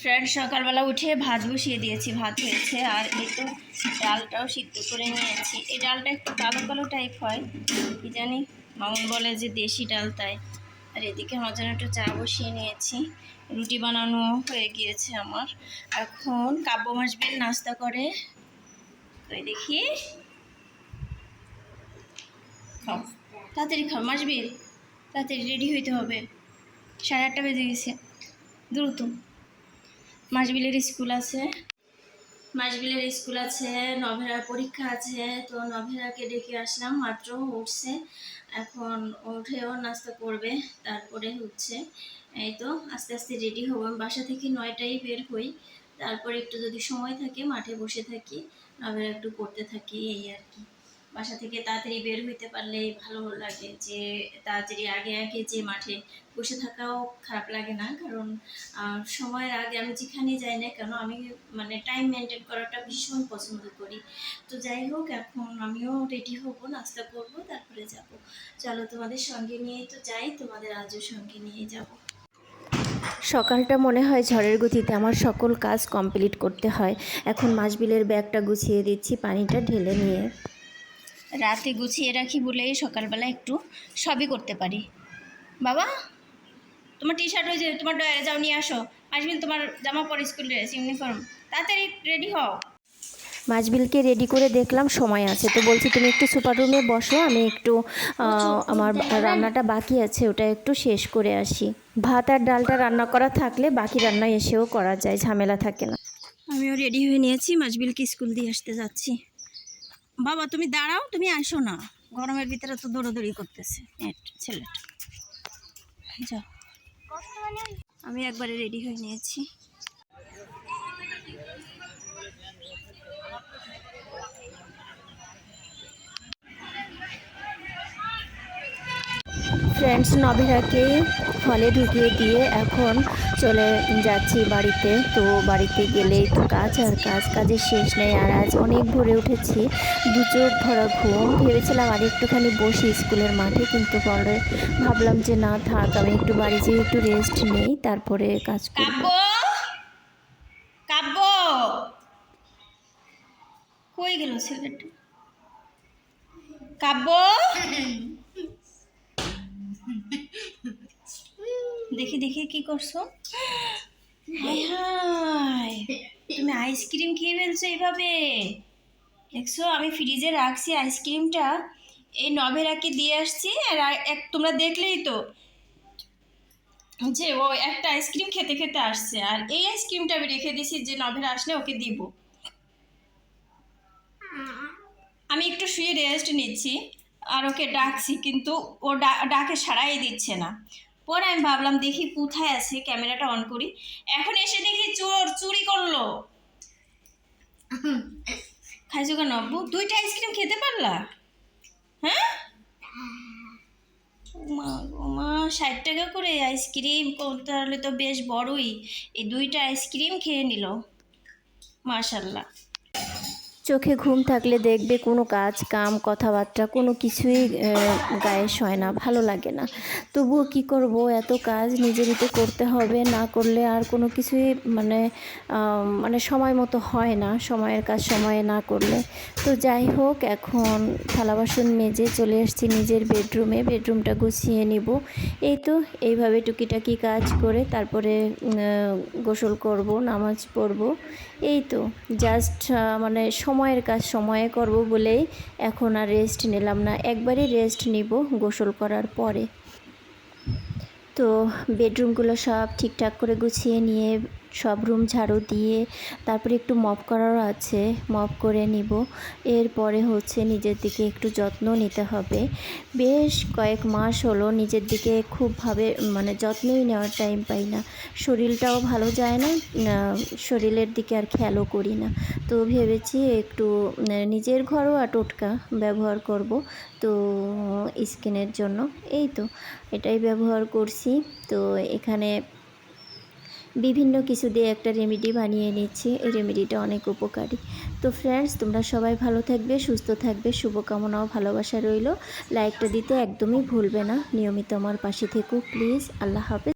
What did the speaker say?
Friend সকালবেলা উঠে ভাত বসিয়ে দিয়েছি। ভাত হয়েছে আর তো ডালটাও সিদ্ধ করে নিয়েছি। এই ডালটা একটু কালো কালো টাইপ হয়, কি জানি? মামুন বলে যে দেশি ডাল তাই। আর এদিকে জন্য একটু চা বসিয়ে নিয়েছি। রুটি বানানো হয়ে গিয়েছে আমার। এখন কাব্য মাসবিল নাস্তা করে। ওই দেখি। খাও। তাড়াতাড়ি খাও মাসবিল তাড়াতাড়ি রেডি হইতে হবে। সাড়ে আটটা বেজে গেছে। দ্রুত। মাসবিলের স্কুল আছে। মাসবিলের স্কুল আছে, নভেরার পরীক্ষা আছে, তো নভেরাকে ডেকে আসলাম, মাত্র উঠছে। এখন উঠেও নাস্তা করবে, তারপরে হচ্ছে এই তো, আস্তে আস্তে রেডি হব। বাসা থেকে নয়টাই বের হই। তারপরে একটু যদি সময় থাকে, মাঠে বসে থাকি, নভেরা একটু পড়তে থাকি, এই আর কি। বাসা থেকে তাড়াতাড়ি বের হইতে পারলে ভালো লাগে যে তাড়াতাড়ি আগে আগে যে মাঠে বসে থাকাও খারাপ লাগে না। কারণ সময়ের আগে আমি যেখানে যাই না কেন আমি মানে টাইম মেনটেন করাটা ভীষণ পছন্দ করি। তো যাই হোক, এখন আমিও রেডি হব, নাস্তা করব, তারপরে যাব। চলো তোমাদের সঙ্গে নিয়েই তো যাই, তোমাদের আজও সঙ্গে নিয়ে যাব। সকালটা মনে হয় ঝড়ের গতিতে আমার সকল কাজ কমপ্লিট করতে হয়। এখন মাসবিলের ব্যাগটা গুছিয়ে দিচ্ছি, পানিটা ঢেলে নিয়ে। রাতে গুছিয়ে রাখি বলেই সকালবেলা একটু সবই করতে পারি। বাবা তোমার টি শার্ট হয়েছে তোমার ডয়ারে যাও নিয়ে আসো। আসবেন তোমার জামা পরে স্কুল ড্রেস ইউনিফর্ম তাড়াতাড়ি রেডি হও। মাসবিলকে রেডি করে দেখলাম সময় আছে। তো বলছি তুমি একটু সুপার রুমে বসো আমি একটু আমার রান্নাটা বাকি আছে ওটা একটু শেষ করে আসি। ভাত আর ডালটা রান্না করা থাকলে বাকি রান্না এসেও করা যায় ঝামেলা থাকে না। আমিও রেডি হয়ে নিয়েছি মাসবিলকে স্কুল দিয়ে আসতে যাচ্ছি। বাবা, তুমি দাঁড়াও, তুমি আসো না। গরমের ভিতরে তো দৌড়াদৌড়ি করতেছে। ছেলেটা। যাও। আমি একবারে রেডি হয়ে নিয়েছি। ফ্রেন্ডস নভেরাকে হলে ঢুকিয়ে দিয়ে এখন চলে যাচ্ছি বাড়িতে। তো বাড়িতে গেলেই তো কাজ, আর কাজ কাজের শেষ নেই। আর আজ অনেক ভরে উঠেছি দু চোখ ভরা ঘুম। ভেবেছিলাম আর একটুখানি বসি স্কুলের মাঠে, কিন্তু পরে ভাবলাম যে না থাক, আমি একটু বাড়ি যেয়ে একটু রেস্ট নেই, তারপরে কাজ কাব্য? কই গেল ছেলেটা? কাব্য? দেখি দেখি কি করছ? তুমি আইসক্রিম খেয়ে ফেলছো এইভাবে দেখছ, আমি ফ্রিজে রাখছি আইসক্রিমটা। এই নভেরাকে দিয়ে আসছি, আর এক তোমরা দেখলেই তো যে ও একটা আইসক্রিম খেতে খেতে আসছে। আর এই আইসক্রিমটা আমি রেখে দিছি যে নভেরা আসলে ওকে দিব। আমি একটু শুয়ে রেস্ট নিচ্ছি, আর ওকে ডাকছি, কিন্তু ও ডাকে সাড়াই দিচ্ছে না। পরে আমি ভাবলাম দেখি কোথায় আছে, ক্যামেরাটা অন করি। এখন এসে দেখি চোর, চুরি করল। খাইছো কেন আব্বু? দুইটা আইসক্রিম খেতে পারলা? হ্যাঁ? মা মা ষাট টাকা করে আইসক্রিম তাহলে তো বেশ বড়ই। এই দুইটা আইসক্রিম খেয়ে নিল। মাশাল্লাহ। চোখে ঘুম থাকলে দেখবে কোনো কাজ, কাম, কথাবার্তা কোনো কিছুই গায়ে সয় না, ভালো লাগে না। তবুও কি করব? এত কাজ নিজেরই তো করতে হবে, না করলে আর কোনো কিছুই মানে মানে সময় মতো হয় না, সময়ের কাজ সময়ে না করলে। তো যাই হোক, এখন থালা বাসন মেজে চলে এসেছি নিজের বেডরুমে, বেডরুমটা গুছিয়ে নিব। এই তো, এইভাবে টুকিটাকি কাজ করে তারপরে গোসল করব, নামাজ পড়ব। এই তো জাস্ট মানে সময়ের কাজ সময়ে করব বলেই এখন আর রেস্ট নিলাম না। একবারই রেস্ট নিব গোসল করার পরে। তো বেডরুমগুলো সব ঠিকঠাক করে গুছিয়ে নিয়ে সব রুম ঝাড়ু দিয়ে তারপরে একটু মপ করারও আছে মপ করে নিব। এরপরে হচ্ছে নিজের দিকে একটু যত্ন নিতে হবে। বেশ কয়েক মাস হলো নিজের দিকে খুবভাবে মানে যত্নই নেওয়ার টাইম পাই না। শরীরটাও ভালো যায় না শরীরের দিকে আর খেয়ালও করি না। তো ভেবেছি একটু উম, নিজের ঘরোয়া টোটকা ব্যবহার করব তো স্কিনের জন্য। এই তো এটাই ব্যবহার করছি। তো এখানে বিভিন্ন কিছু দিয়ে একটা রেমেডি বানিয়ে নিচ্ছি। এই রেমেডিটা অনেক উপকারী। তো ফ্রেন্ডস তোমরা সবাই ভালো থাকবে, সুস্থ থাকবে, শুভকামনাও, ভালোবাসা রইল। লাইকটা দিতে একদমই ভুলবে না। নিয়মিত আমার পাশে থেকো প্লিজ আল্লাহ হাফেজ।